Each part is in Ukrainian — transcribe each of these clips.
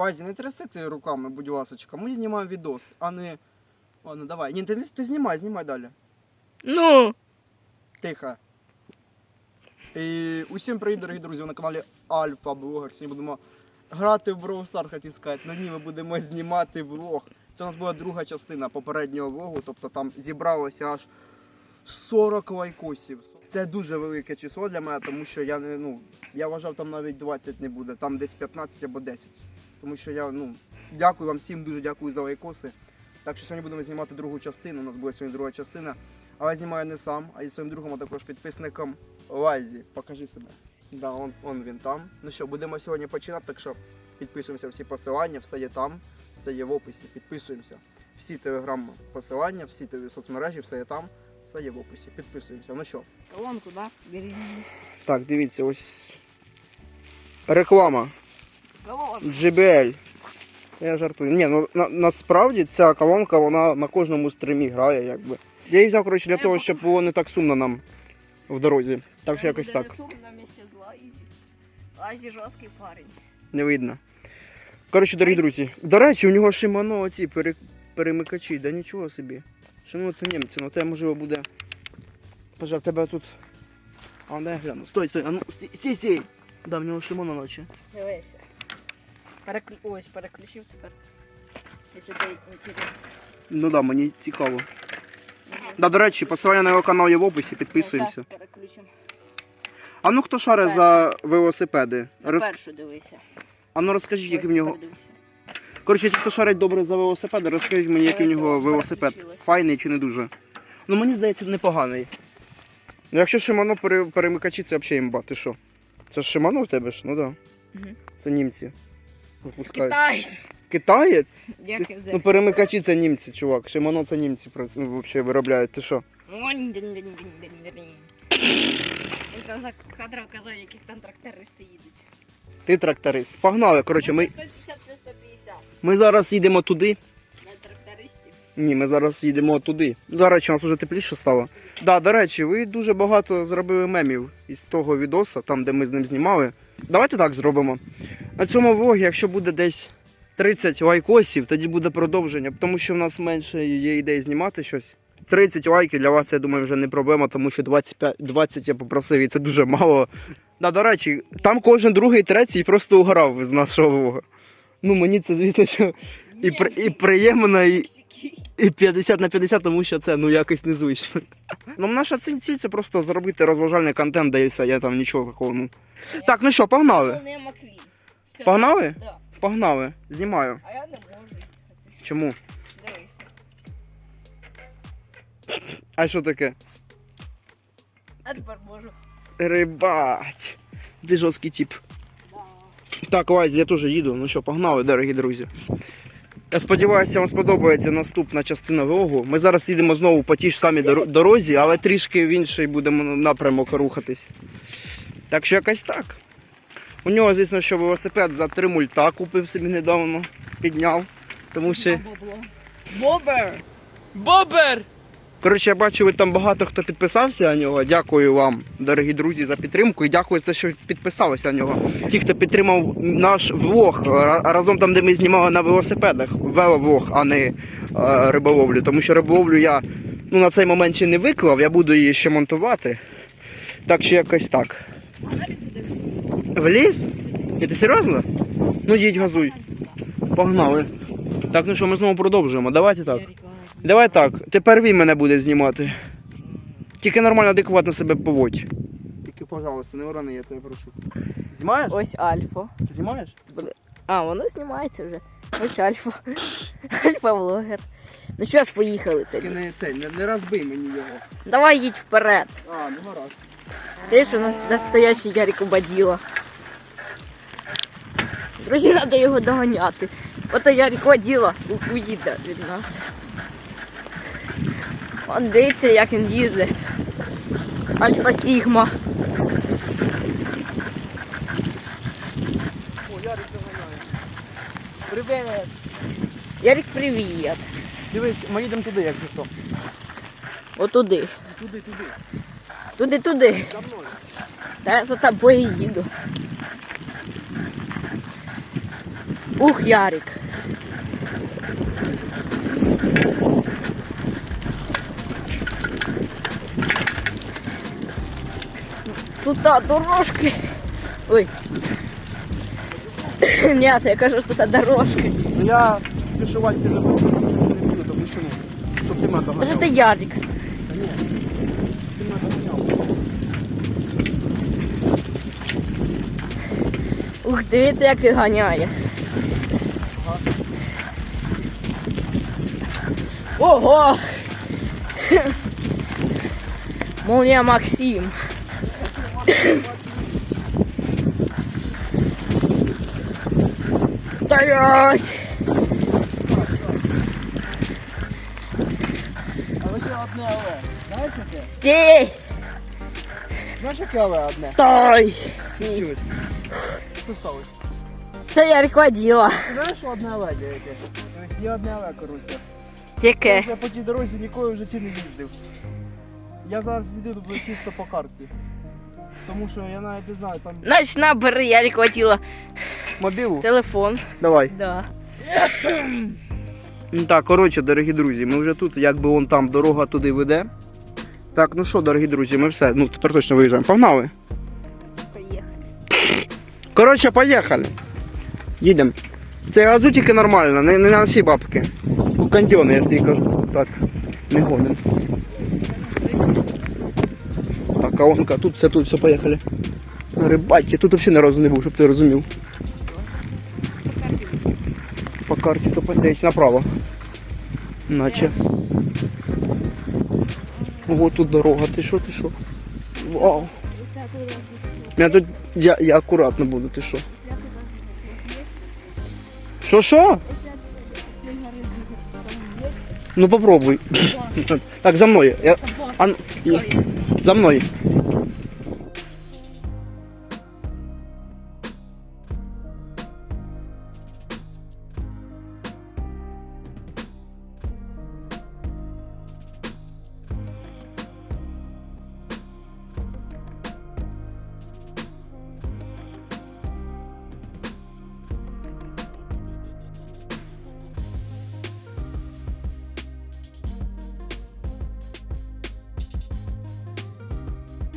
Вазі, не тряси ти руками, будь ласочка. Ми знімаємо відос, а не. Ладно, давай. Ні, ти, ти знімай, знімай далі. Ну. Тихо. І усім привіт, дорогі друзі, ви на каналі Альфа Блогер. Сьогодні будемо грати в Brawl Stars, хотів сказати. На ній ми будемо знімати влог. Це у нас була друга частина попереднього влогу, тобто там зібралося аж 40 лайкосів. Це дуже велике число для мене, тому що я не ну я вважав, там навіть 20 не буде, там десь 15 або 10. Тому що я ну дякую вам всім, дуже дякую за лайкоси. Так що сьогодні будемо знімати другу частину. У нас буде сьогодні друга частина. Але знімаю не сам, а зі своїм другом, а також підписником Лайзі. Покажи себе. Да, он, он він там. Ну що, будемо сьогодні починати, так що підписуємося всі посилання, все є там, все є в описі. Підписуємося. Всі телеграм посилання, всі соцмережі, все є там, все є в описі. Підписуємося. Ну що? Колонку, да? Бери. Так, дивіться, ось. Реклама. Колонку. JBL. Я жартую. Ні, ну на, насправді ця колонка вона на кожному стримі грає, якби. Я її взяв, коротше, для того, щоб було не так сумно нам в дорозі. Так що якось так. Лайзі жорсткий парень. Не видно. Коротше, дорогі друзі. До речі, у нього Шимано оці пере... перемикачі, да нічого собі. Шимано це німці, ну те можливо буде. Пожа, тебе тут. А не гляну. Стой, стой, а ну стій, стій, стій. Да, в нього Шимано наче. Дивися. Переклю... Ось, переключив тепер. Якщо ти інтересно. Ну да, мені цікаво. Да, до речі, посилання на його канал є в описі, підписуємося. Переключимо. А ну хто шарить за велосипеди? На Роз... першу дивися. А ну розкажіть, який в нього. тепер дивися. Коротше, ті, хто шарить добре за велосипеди, розкажіть мені, який в нього велосипед. Файний чи не дуже. Ну мені здається, непоганий. Ну якщо Шимано перемикачі, це взагалі імба, ти що? Це ж Шимано в тебе ж? Ну так. Да. Це німці. Випускають. Китайсь. Китаєць? Як Ти- Ну перемикачі це німці, чувак. Шимано це німці ну, взагалі виробляють. Ти що? Він за кадром казав, якісь там трактористи їдуть. Ти тракторист. Погнали, коротше, ми, 160 150 ми зараз їдемо туди. на трактористів. Ні, ми зараз їдемо туди. До речі, у нас вже тепліше стало. Да, до речі, ви дуже багато зробили мемів із того відоса, там де ми з ним знімали. Давайте так зробимо. На цьому влогі, якщо буде десь 30 лайкосів, тоді буде продовження, тому що в нас менше є ідей знімати щось. 30 лайків для вас, я думаю, вже не проблема, тому що 25, 20 я попросив, і це дуже мало. Да, до речі, там кожен другий, третій просто угорав з нашого влога. Ну, мені це, звісно, що і, при, і приємно, і, і 50 на 50, тому що це ну якось незвично. Ну, наша ціль ціль це просто зробити розважальний контент, де і все. Я там нічого такого. Ну. Так, ну що, погнали? Все, Погнали? Да. Погнали. Знімаю. А я не можу. Чому? Дивися. А що таке? А тепер можу. Рибать. Ти жорсткий тип. Так, Лайзі, я теж їду. Ну що, погнали, дорогі друзі. Я сподіваюся, вам сподобається наступна частина влогу. Ми зараз їдемо знову по тій ж самій дорозі, але трішки в інший будемо напрямок рухатись. Так що якось так. У нього, звісно, що велосипед за три мульта купив собі недавно, підняв. Тому що. Бобер! Бобер! Коротше, я бачу, ви там багато хто підписався на нього. Дякую вам, дорогі друзі, за підтримку. І дякую за що підписалися на нього. Ті, хто підтримав наш влог разом там, де ми знімали на велосипедах, веловлог, а не е, риболовлю. Тому що риболовлю я ну, на цей момент ще не виклав, я буду її ще монтувати. Так що якось так. В ліс? І ти серйозно? Ну їдь газуй. Погнали. Так, ну що, ми знову продовжуємо. Давайте так. Давай так, тепер він мене буде знімати. Тільки нормально адекватно себе поводь. Тільки, пожалуйста, не урони, я тебе прошу. Знімаєш? Ось Альфа. Ти знімаєш? А, воно знімається вже. Ось Альфа. Альфа-блогер. Ну що ж, поїхали Тільки тоді. не цей, не, не розбий мені його. Давай їдь вперед. А, ну гаразд. Ти ж у нас настоящий Ярик Убаділа. Друзі, треба його доганяти. Ото Ярик Воділа уїде від нас. Он дивиться, як він їздить. Альфа Сігма. О, Ярик доганяє. Привет. Ярик, привіт. Дивись, ми їдемо туди, якщо що. Отуди. Туди, туди. Туди-туди. За мною. Та я за тобою їду. Ух, Ярик. Тут та дорожки. Ой. Ні, я кажу, що це дорожки. Ну, Я пішувати не буду, не буду до щоб Це ж доганяв. ти Ярик. Ух, дивіться, як він ганяє. Ого! Молния Максим. Стоять! Але це одне але. Знаєш яке? Стій! Знаєш яке але одне? Стой! Чуєш? Це Ярик водила. Ти знаєш, одне але є яке? Є одне але, коротше. Яке? Я по тій дорозі ніколи в житті не їздив. Я зараз їду тут чисто по карті. Тому що я навіть не знаю, там Значить, набери Ярик водила. мобілу. Телефон. Давай. Да. Ну так, коротше, дорогі друзі, ми вже тут, якби вон там дорога туди веде. Так, ну що, дорогі друзі, ми все. Ну, тепер точно виїжджаємо. Погнали. Поїхали. Коротше, поїхали. Їдемо. Це газутики нормально, не, не на всі бабки. У кандіони, я тобі кажу. Так, не гоним. Колонка, тут все, тут все, поїхали. Рибаки, тут взагалі ні разу не був, щоб ти розумів. По карті то десь направо. Наче. Ого, тут дорога, ти що, ти що? Вау. Я тут я, я акуратно буду, ти що? Що що? Ну попробуй. Так, за мною. Я... А, ну, за мною.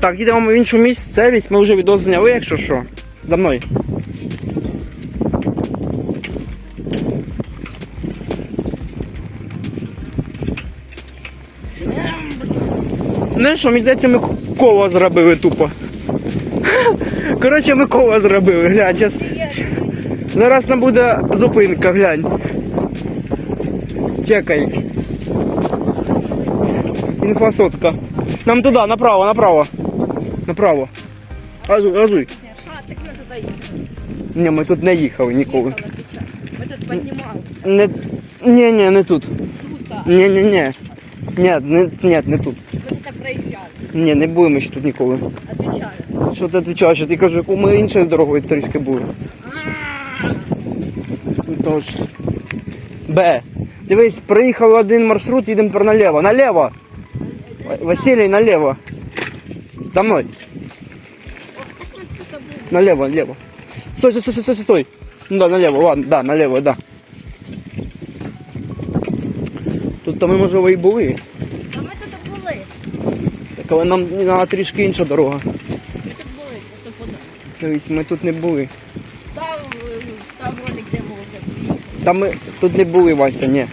Так, їдемо в іншу місцевість, ми вже відео зняли, якщо що. За мною. Не що, мені здається, ми коло зробили тупо. Коротше, ми коло зробили, глянь, зараз. Зараз нам буде зупинка, глянь. Чекай. Інфосотка. Нам туди, направо, направо. Направо. Газуй, газуй. А, так ми туди їхали. Ні, ми тут не їхали ніколи. Ми тут піднімали. Не... Ні, ні, не тут. Тут, так. Ні, ні, ні. Ні, не, ні, не тут. Ми тут проїжджали. Ні, не були ми ще тут ніколи. Отвечаю. Що ти відповідаєш? Я кажу, яку ми іншою дорогою трішки були. Точно. Б. Дивись, приїхав один маршрут, їдемо наліво. Наліво. Ва- Василій, наліво. За мною. Налево, налево. Стой, стой, стой, стой, стой, стой. Ну да, налево, ладно, да, налево, да. Тут то ми, можливо, і були. А ми тут були. Так, але нам на трішки інша дорога. Ми тут були, просто подав. Дивись, ми тут не були. Став, е, став ролик, де приїхали. Та ми тут не були, Вася, ні.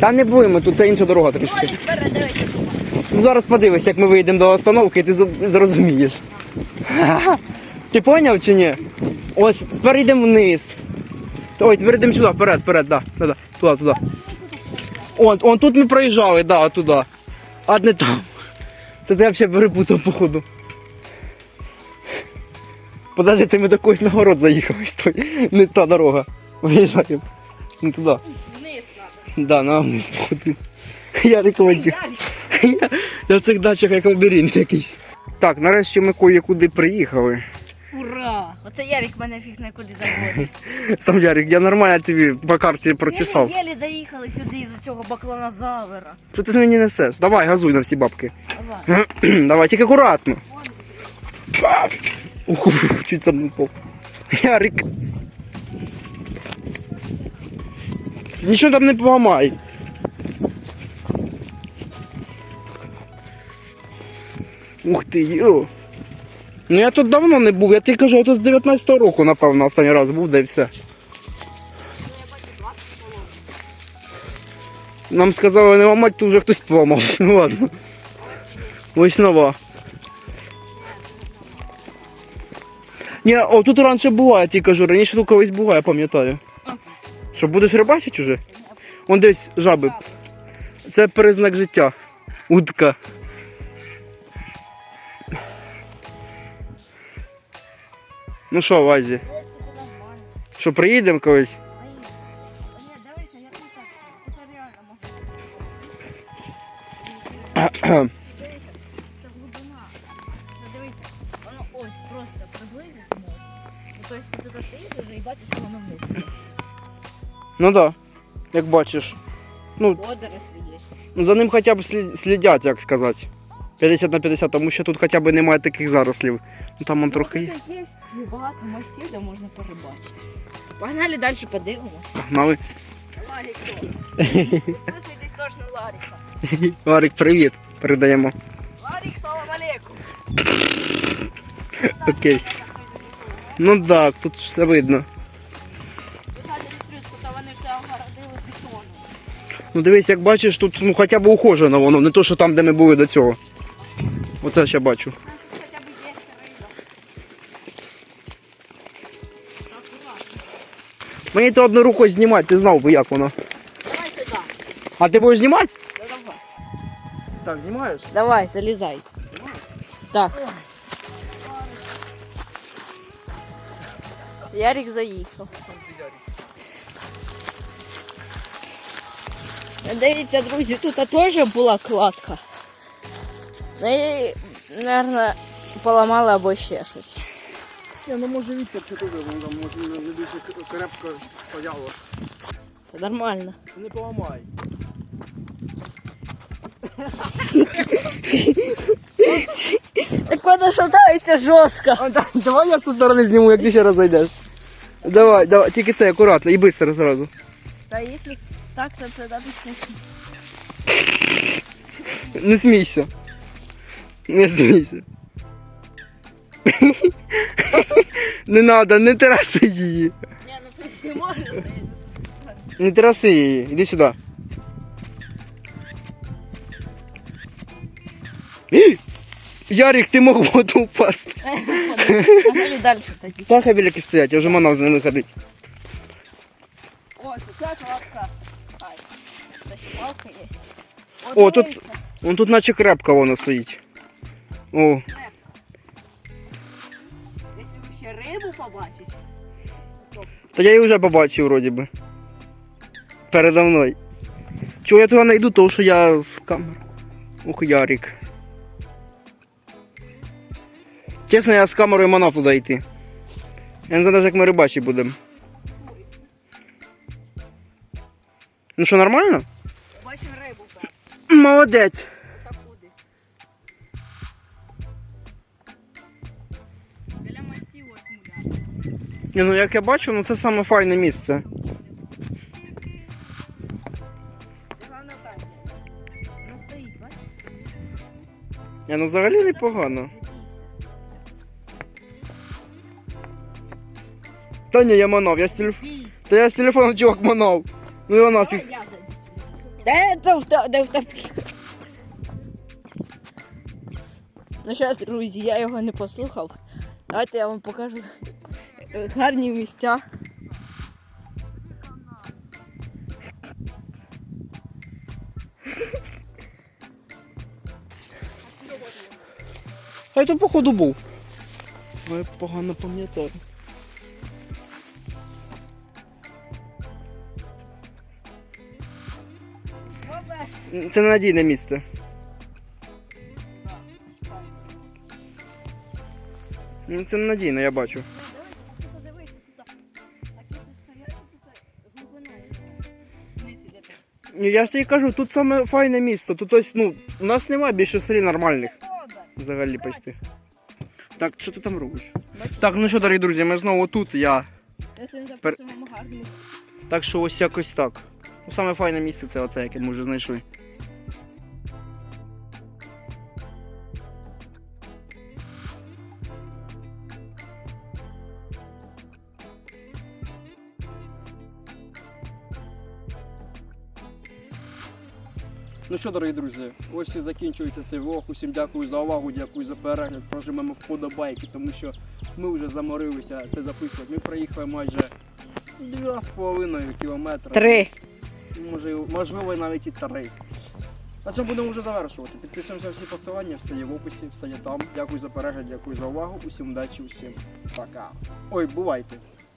Та не були ми, тут це інша дорога трішки. Ну зараз подивись, як ми вийдемо до остановки, і ти зу- зрозумієш. Ти поняв чи ні? Ось, тепер йдемо вниз. Ой, тепер йдемо сюди, вперед, вперед, да, да, да, туди, туди. Он, он тут ми проїжджали, да, туди. А не там. Це ти взагалі перепутав, походу. Подожди, це ми до когось на город заїхали, стой. Не та дорога. Виїжджаємо. Не туди. Вниз треба. Да, на вниз, походу. Я рекомендую. Я, я в цих дачах як лабіринт якийсь. Так, нарешті ми кое-куди приїхали. Ура! Оце Ярик мене фіг на куди заводить. Сам Ярик, я нормально тобі по карті прочесав. Ми єлі доїхали сюди із цього бакланозавра. Що ти мені несеш? Давай, газуй на всі бабки. Давай. Давай, тільки акуратно. Ух, чуть сам не впав. Ярик. Нічого там не поламай. Ух ти, йо. Ну я тут давно не був, я тобі кажу, я тут з 19-го року, напевно, останній раз був, да і все. Нам сказали не ламати, то вже хтось поламав. Ну ладно. Ось нова. Ні, о, тут раніше була, я тобі кажу, раніше тут колись була, я пам'ятаю. Що, будеш рибачити вже? Вон десь жаби. Це признак життя. Утка. Ну що, Вазі? Що, приїдемо колись? Ну, Дивися, воно ось просто приблизити може. Ну, тобто ти туди стоїш вже і бачиш, що воно вниз. Ну так, да, як бачиш. Ну, Водорослі є. Ну, За ним хоча б слід- слідять, як сказати. 50 на 50, тому що тут хоча б немає таких зарослів. Ну там он трохи є. Тут є багато масів, де можна перебачити. Погнали далі. Ларік. Десь точно Ларіка. Ларик, привіт. Передаємо. Ларік, салам алейкум. Окей. Ну так, тут все видно. Ну дивись, як бачиш, тут ну хоча б ухожено воно, не то, що там, де ми були до цього. Оце ще бачу. Мені то одну рукою знімати, ти знав би, як воно. Давай сюди. А ти будеш знімати? Да давай. Так, знімаєш? Давай, залізай. Так. Ярик заїхав. Дивіться, друзі, тут теж була кладка. Ну і, мабуть, поламали або ще щось. Ні, ну може вітер чи туди, воно там може не дуже крепко стояло. Це нормально. Не поламай. Так вона шатається жорстко. А, да, давай я со сторони зніму, як ти ще раз зайдеш. Давай, давай, тільки це акуратно і швидко зразу. Та якщо так, то це дадуть Не смійся. Не смійся. Не надо, не траси її. Ні, ну ти не можеш. Не траси її. Іди сюди. Ярик, ти мог воду впасти. Погнали далі стоять, я вже манав з ними ходити. О, палка є. О, тут-. Вон тут наче крепка воно стоїть. О, рибу побачите, та я її вже побачив вроді би. Передо мною. Чого я туди не йду, тому що я з камери. Ух, Ярик. Чесно, я з камерою манав туди йти. Я не знаю, навіть, як ми рибачі будемо. Ну що, нормально? бачимо рибу, так. Молодець. Ні, ну як я бачу, ну це саме файне місце. Ні, ну взагалі непогано. Та ні, я манав, я з телеф... Та я з телефону чувак манав. Ну його нафіг. Де там хто? Де хто? Ну що, друзі, я його не послухав. Давайте я вам покажу гарні місця. А то походу був. А я погано пам'ятаю. Це ненадійне місце. Ну, Це ненадійне, я бачу. Я ж тобі кажу, тут саме файне місце. Тут ось, ну, у нас немає більше селі нормальних. Взагалі почти. Так, що ти там робиш? Так, ну що, дорогі друзі, ми знову тут. Я. Так що ось якось так. Ну, саме файне місце це оце, яке ми вже знайшли. Ну що, дорогі друзі, ось і закінчується цей влог. Усім дякую за увагу, дякую за перегляд. Прожимемо вподобайки, тому що ми вже заморилися це записувати. Ми проїхали майже 2,5 кілометри. Три. Може, можливо, навіть і три. На цьому будемо вже завершувати. Підписуємося всі посилання, все є в описі, все є там. Дякую за перегляд, дякую за увагу. Усім удачі, усім пока. Ой, бувайте.